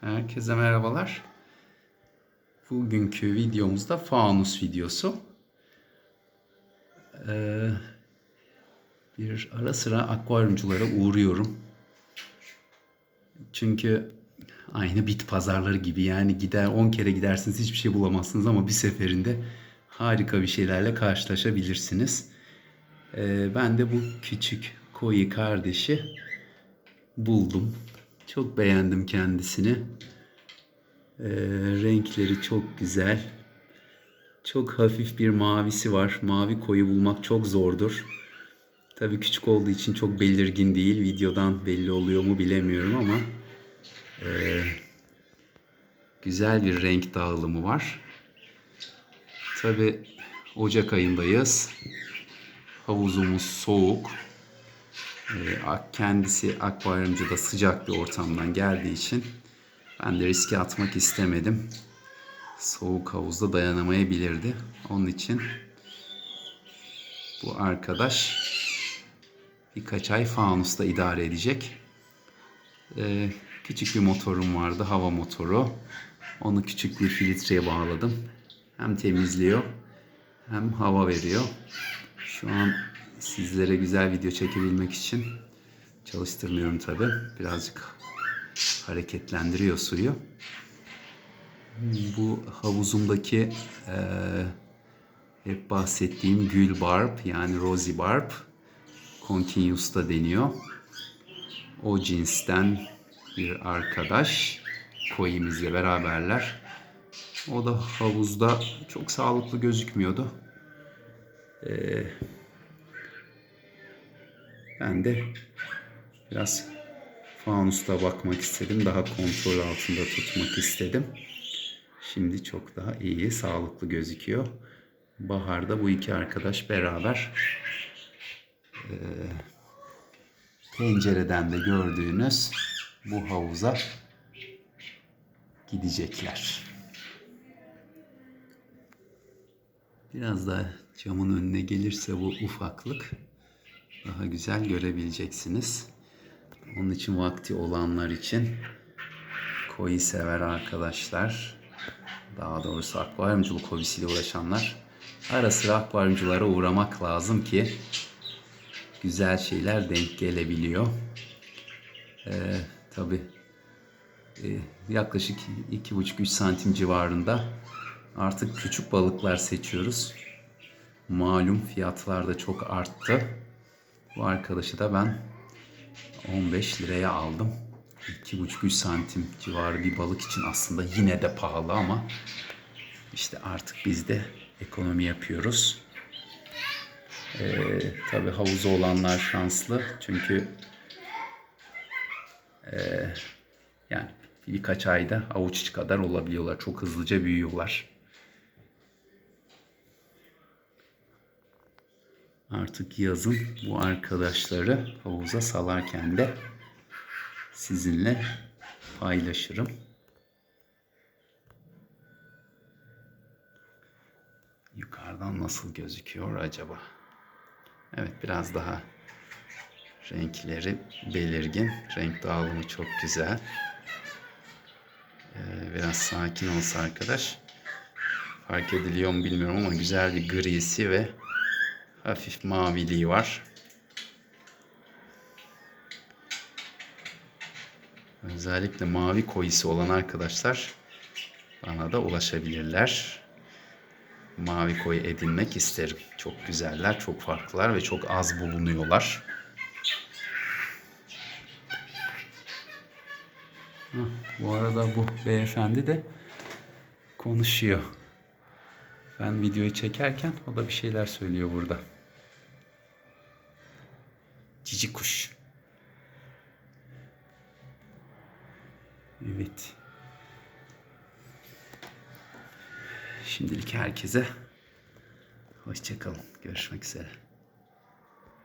Herkese merhabalar. Bugünkü videomuzda fanus videosu. Ee, bir ara sıra akvaryumculara uğruyorum. Çünkü aynı bit pazarları gibi yani gider 10 kere gidersiniz hiçbir şey bulamazsınız ama bir seferinde harika bir şeylerle karşılaşabilirsiniz. Ee, ben de bu küçük koyu kardeşi buldum. Çok beğendim kendisini. Ee, renkleri çok güzel. Çok hafif bir mavisi var. Mavi koyu bulmak çok zordur. Tabii küçük olduğu için çok belirgin değil. Videodan belli oluyor mu bilemiyorum ama ee, güzel bir renk dağılımı var. Tabii Ocak ayındayız. Havuzumuz soğuk. Ee, kendisi akvaryumcuda sıcak bir ortamdan geldiği için ben de riske atmak istemedim. Soğuk havuzda dayanamayabilirdi. Onun için bu arkadaş birkaç ay fanusta idare edecek. Ee, küçük bir motorum vardı, hava motoru. Onu küçük bir filtreye bağladım. Hem temizliyor hem hava veriyor. Şu an sizlere güzel video çekebilmek için çalıştırmıyorum tabi. Birazcık hareketlendiriyor suyu. Bu havuzumdaki e, hep bahsettiğim gül barb yani rosy barb continuous da deniyor. O cinsten bir arkadaş koyimizle beraberler. O da havuzda çok sağlıklı gözükmüyordu. Ee, ben de biraz fanusta bakmak istedim. Daha kontrol altında tutmak istedim. Şimdi çok daha iyi, sağlıklı gözüküyor. Baharda bu iki arkadaş beraber e, pencereden de gördüğünüz bu havuza gidecekler. Biraz daha camın önüne gelirse bu ufaklık daha güzel görebileceksiniz. Onun için vakti olanlar için koyu sever arkadaşlar, daha doğrusu akvaryumculuk hobisiyle uğraşanlar ara sıra akvaryumculara uğramak lazım ki güzel şeyler denk gelebiliyor. Ee, Tabi e, yaklaşık 2,5-3 santim civarında artık küçük balıklar seçiyoruz. Malum fiyatlar da çok arttı. Bu arkadaşı da ben 15 liraya aldım. 2,5-3 santim civarı bir balık için aslında yine de pahalı ama işte artık biz de ekonomi yapıyoruz. Ee, tabii havuzu olanlar şanslı çünkü e, yani birkaç ayda avuç kadar olabiliyorlar. Çok hızlıca büyüyorlar. Artık yazın bu arkadaşları havuza salarken de sizinle paylaşırım. Yukarıdan nasıl gözüküyor acaba? Evet biraz daha renkleri belirgin. Renk dağılımı çok güzel. Ee, biraz sakin olsa arkadaş. Fark ediliyor mu bilmiyorum ama güzel bir grisi ve hafif maviliği var. Özellikle mavi koyusu olan arkadaşlar bana da ulaşabilirler. Mavi koyu edinmek isterim. Çok güzeller, çok farklılar ve çok az bulunuyorlar. Bu arada bu beyefendi de konuşuyor. Ben videoyu çekerken o da bir şeyler söylüyor burada. Cici kuş. Evet. Şimdilik herkese hoşçakalın. Görüşmek üzere.